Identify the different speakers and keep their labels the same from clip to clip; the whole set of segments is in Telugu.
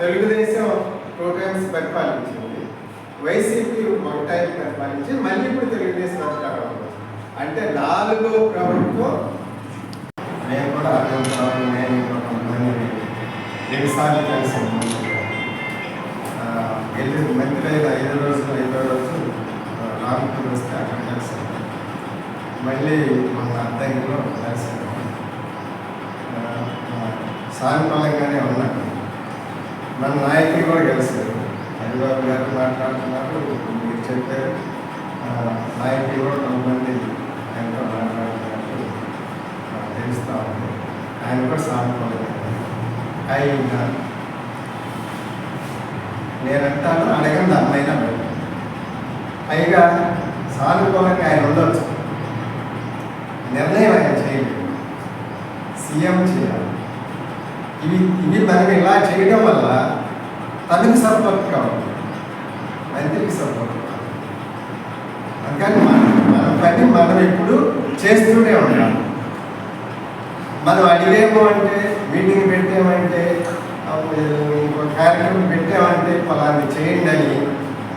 Speaker 1: తెలుగుదేశం టూ టైమ్స్ పరిపాలించింది. వైసీపీ వన్ టైం పరిపాలించి మళ్ళీ ఇప్పుడు తెలుగుదేశం అధికారం అంటే నాలుగో ప్రభుత్వం నేను కూడా అడుగుతాను నేను ఇంకా కలిసి రెండు సార్లు మంత్రి అయిన ఐదు రోజులు ఐదో రోజు రామపూర్ వస్తే అక్కడ కలిసి మళ్ళీ మన అద్దంకిలో కలిసి సానుకూలంగానే ఉన్నాను మన నాయకులు కూడా కలిసారు హరిబాబు గారు మాట్లాడుతున్నారు మీరు చెప్పారు. నాయకులు కూడా కొంతమంది ఆయనతో మాట్లాడుతున్నట్టు తెలుస్తూ ఉంది. ఆయన కూడా సానుకూలంగా ఆయన నేనంటాను అడగండి అమ్మైనా పైగా సానుకూలంగా ఆయన ఉండొచ్చు. నిర్ణయం ఆయన చేయలేదు సీఎం చేయాలి. ఇవి ఇవి మనకి ఇలా చేయడం వల్ల తనకి సపోర్ట్ కావాలి మంత్రికి సపోర్ట్ కావాలి అందుకని మనం మన పని మనం ఎప్పుడు చేస్తూనే ఉండాలి. మనం అడిగేమో అంటే మీటింగ్ పెట్టామంటే ఇంకో కార్యక్రమం పెట్టామంటే ఫలాన్ని చేయండి అని.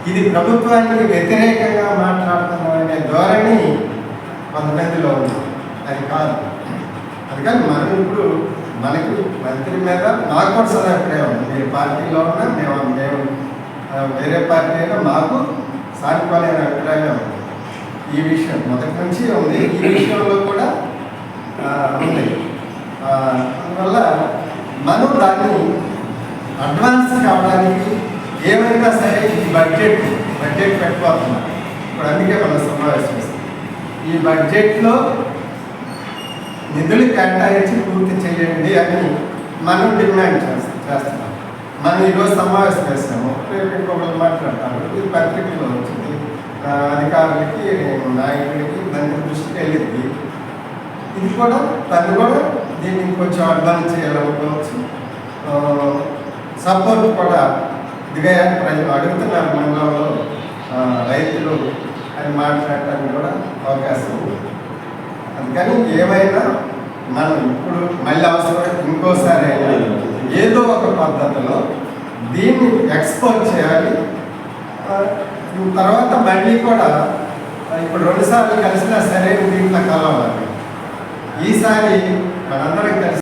Speaker 1: ఇది ప్రభుత్వానికి వ్యతిరేకంగా మాట్లాడుతున్నామనే ధోరణి కొంతమందిలో ఉంది. అది కాదు. అందుకని మనం ఇప్పుడు మనకి మంత్రి మీద మాకు కూడా సరే ఉంది. మీరు పార్టీలో ఉన్నా మేము మేము వేరే పార్టీ అయినా మాకు సానుకూలమైన అభిప్రాయం ఈ విషయం మొదటి నుంచి ఉంది. ఈ విషయంలో కూడా ఉంది. అందువల్ల మనం దాన్ని అడ్వాన్స్ కావడానికి ఏమైనా సరే ఈ బడ్జెట్ బడ్జెట్ పెట్టుకోతున్నాం ఇప్పుడు అందుకే మనం సమావేశం ఈ బడ్జెట్లో నిధులు కేటాయించి పూర్తి చేయండి అని మనం డిమాండ్ చేస్తాం చేస్తున్నాం. మనం ఈరోజు సమావేశం చేస్తాము రేపు ఇంకొకరు మాట్లాడతారు ఇది పత్రికల్లో వచ్చింది. అధికారులకి నాయకులకి మంత్రి దృష్టికి వెళ్ళింది. ఇది కూడా తను కూడా దీన్ని కొంచెం అడ్వాన్స్ చేయాలనుకోవచ్చు సపోర్ట్ కూడా ఇదిగా ప్రజలు అడుగుతున్నారు మండలంలో రైతులు అని మాట్లాడటానికి కూడా అవకాశం ఉంది. అందుకని ఏమైనా మనం ఇప్పుడు మళ్ళీ అవసరం ఇంకోసారి అయినా ఏదో ఒక పద్ధతిలో దీన్ని ఎక్స్పోజ్ చేయాలి. తర్వాత మళ్ళీ కూడా ఇప్పుడు రెండుసార్లు కలిసినా సరే దీంట్లో కలవాలి. ఈసారి మనందరం కలిసి